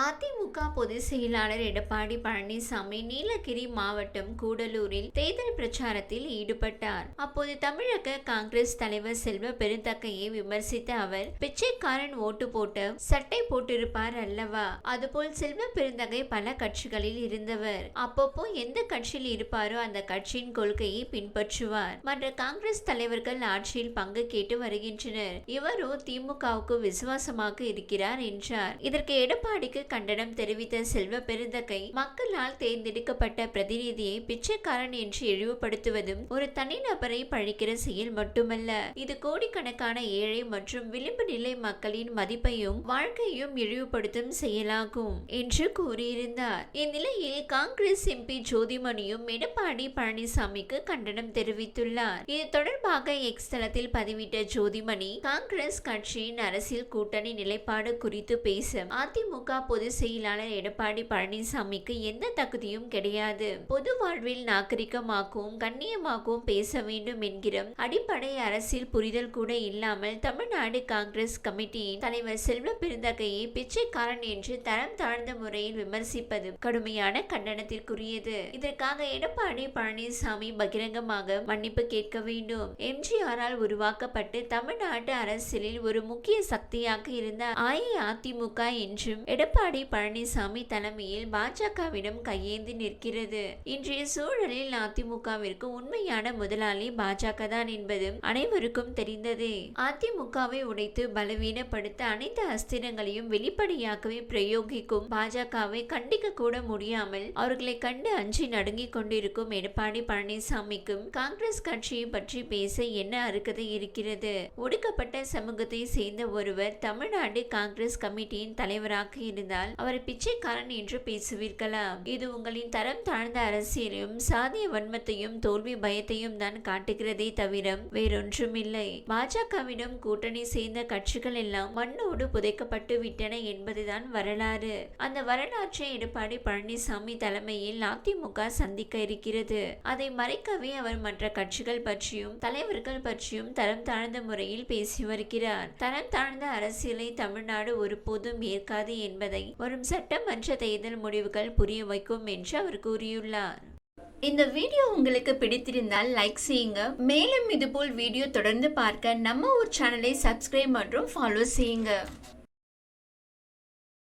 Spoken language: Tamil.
அதிமுக பொதுச் செயலாளர் எடப்பாடி பழனிசாமி நீலகிரி மாவட்டம் கூடலூரில் தேர்தல் பிரச்சாரத்தில் ஈடுபட்டார். அப்போது தமிழக காங்கிரஸ் தலைவர் செல்வ பெருந்தக்கையை விமர்சித்த அவர் பிச்சைக்காரன் ஓட்டு போட்டு சட்டை போட்டிருப்பார் அல்லவா? அதுபோல் செல்வ பெருந்தகை பல கட்சிகளில் இருந்தவர். அப்பப்போ எந்த கட்சியில் இருப்பாரோ அந்த கட்சியின் கொள்கையை பின்பற்றுவார். மற்ற காங்கிரஸ் தலைவர்கள் ஆட்சியில் பங்கு கேட்டு வருகின்றனர். இவரோ திமுகவுக்கு விசுவாசமாக இருக்கிறார் என்றார். இதற்கு எடப்பாடிக்கு கண்டனம் தெரிவித்த செல்வ பெருந்தகை மக்களால் தேர்ந்தெடுக்கப்பட்ட பிரதிநிதியை பிச்சைக்காரன் என்று இழிவுபடுத்துவதும் ஒரு தனிநபரை பழிக்கிற செயல் மட்டுமல்ல. இது கோடிக்கணக்கான ஏழை மற்றும் விளிம்பு நிலை மக்களின் மதிப்பையும் வாழ்க்கையும் இழிவுபடுத்தும் செயலாகும் என்று கூறியிருந்தார். இந்நிலையில் காங்கிரஸ் எம்பி ஜோதிமணியும் எடப்பாடி பழனிசாமிக்கு கண்டனம் தெரிவித்துள்ளார். இது தொடர்பாக எக்ஸ் தளத்தில் பதிவிட்ட ஜோதிமணி காங்கிரஸ் கட்சியின் அரசியல் கூட்டணி நிலைப்பாடு குறித்து பேச அதிமுக பொதுச் செயலாளர் எடப்பாடி பழனிசாமிக்கு எந்த தகுதியும் கிடையாது. பொது வாழ்வில் நாகரிகமாகவும் கண்ணியமாகவும் பேச வேண்டும் என்கிற அடிப்படை அரசியல் புரிதல் கூட இல்லாமல் தமிழ்நாடு காங்கிரஸ் கமிட்டியின் தலைவர் செல்வ பெருந்தகையை பிச்சைக்காரன் என்று தரம் தாழ்ந்த முறையில் விமர்சிப்பது கடுமையான கண்டனத்திற்குரியது. இதற்காக எடப்பாடி பழனிசாமி பகிரங்கமாக மன்னிப்பு கேட்க வேண்டும். எம்ஜிஆரால் உருவாக்கப்பட்டு தமிழ்நாட்டு அரசியலில் ஒரு முக்கிய சக்தியாக இருந்த அஇஅதிமுக என்றும் எடப்பாடி பழனிசாமி தலைமையில் பாஜகவிடம் கையேந்தி நிற்கிறது. இன்றைய சூழலில் அதிமுகவிற்கு உண்மையான முதலாளி பாஜக தான் என்பது அனைவருக்கும் தெரிந்ததே. அதிமுகவை உடைத்து பலவீனப்படுத்த அனைத்து அஸ்திரங்களையும் வெளிப்படையாகவே பிரயோகிக்கும் பாஜகவை கண்டிக்க கூட முடியாமல் அவர்களை கண்டு அஞ்சி நடுங்கிக் கொண்டிருக்கும் எடப்பாடி பழனிசாமிக்கும் காங்கிரஸ் கட்சியை பற்றி பேச என்ன அறுக்கதை இருக்கிறது? ஒடுக்கப்பட்ட சமூகத்தை சேர்ந்த ஒருவர் தமிழ்நாடு காங்கிரஸ் கமிட்டியின் தலைவராக இருந்தால் அவரை பிச்சைக்காரன் என்று பேசுவீர்களா இது உங்களின் தரம் தாழ்ந்த அரசியலையும் சாதிய வன்மத்தையும் தோல்வி பயத்தையும் தான் காட்டுகிறதே தவிர வேறொன்றுமில்லை. பாஜகவிடம் கூட்டணி சேர்ந்த கட்சிகள் எல்லாம் மண்ணோடு புதைக்கப்பட்டு விட்டன என்பதுதான் வரலாறு. அந்த வரலாற்றை எடப்பாடி பழனிசாமி தலைமையில் அதிமுக சந்திக்க இருக்கிறது. அதை மறைக்கவே அவர் மற்ற கட்சிகள் பற்றியும் தலைவர்கள் பற்றியும் தரம் தாழ்ந்த முறையில் பேசி வருகிறார். தரம் தாழ்ந்த அரசியலை தமிழ்நாடு ஒருபோதும் ஏற்காது என்பதை வரும் சட்டமன்ற தேர்தல் முடிவுகள் புரிய வைக்கும் என்று அவர் கூறியுள்ளார். இந்த வீடியோ உங்களுக்கு பிடித்திருந்தால் லைக் செய்யுங்க. மேலும் இதுபோல் வீடியோ தொடர்ந்து பார்க்க நம்ம ஒரு சேனலை சப்ஸ்கிரைப் மற்றும் ஃபாலோ செய்யுங்க.